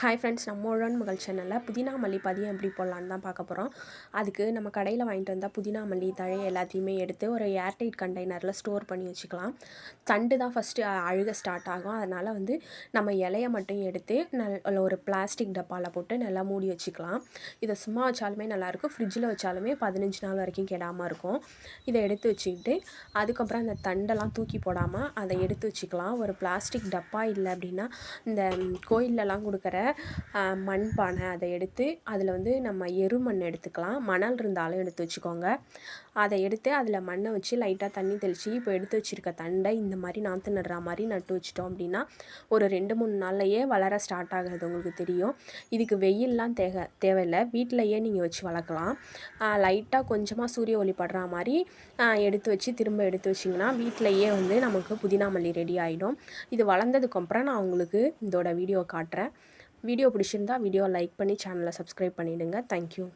Hi friends நம்ம உழன் மகள் சேனலில் புதினா மல்லி பதியம் எப்படி போடலான்னு தான் பார்க்க போகிறோம் அதுக்கு நம்ம கடையில் வாங்கிட்டு வந்தால் புதினா மல்லி தழை எல்லாத்தையுமே எடுத்து ஒரு ஏர்டைட் கண்டெய்னரில் ஸ்டோர் பண்ணி வச்சுக்கலாம். தண்டு தான் ஃபஸ்ட்டு அழுக ஸ்டார்ட் ஆகும். அதனால் வந்து நம்ம இலையை மட்டும் எடுத்து நல்ல ஒரு பிளாஸ்டிக் டப்பாவில் போட்டு நல்லா மூடி வச்சுக்கலாம். இதை சும்மா வச்சாலுமே நல்லாயிருக்கும். ஃப்ரிட்ஜில் வச்சாலுமே பதினஞ்சு நாள் வரைக்கும் கெடாமல் இருக்கும். இதை எடுத்து வச்சுக்கிட்டு அதுக்கப்புறம் அந்த தண்டெல்லாம் தூக்கி போடாமல் அதை எடுத்து வச்சுக்கலாம். ஒரு பிளாஸ்டிக் டப்பா இல்லை அப்படின்னா இந்த கோயிலெலாம் கொடுக்குற மண்பானை அதை எடுத்து அதில் வந்து நம்ம எருமண் எடுத்துக்கலாம். மணல் இருந்தாலும் எடுத்து வச்சுக்கோங்க. அதை எடுத்து அதில் மண்ணை வச்சு லைட்டாக தண்ணி தெளித்து இப்போ எடுத்து வச்சுருக்க தண்டை இந்த மாதிரி நாற்று நடுற மாதிரி நட்டு வச்சிட்டோம் அப்படின்னா ஒரு ரெண்டு மூணு நாள்லையே வளர ஸ்டார்ட் ஆகிறது உங்களுக்கு தெரியும். இதுக்கு வெயிலெலாம் தேவை தேவையில்லை. வீட்டிலையே நீங்கள் வச்சு வளர்க்கலாம். லைட்டாக கொஞ்சமாக சூரிய ஒளி படுற மாதிரி எடுத்து வச்சு திரும்ப எடுத்து வச்சிங்கன்னா வீட்டிலையே வந்து நமக்கு புதினா மல்லி ரெடி ஆகிடும் இது வளர்ந்ததுக்கப்புறம் நான் உங்களுக்கு இதோட வீடியோ காட்டுறேன். வீடியோ பிடிச்சிருந்தா வீடியோ லைக் பண்ணி சேனலை சப்ஸ்கிரைப் பண்ணிவிடுங்க தேங்க்யூ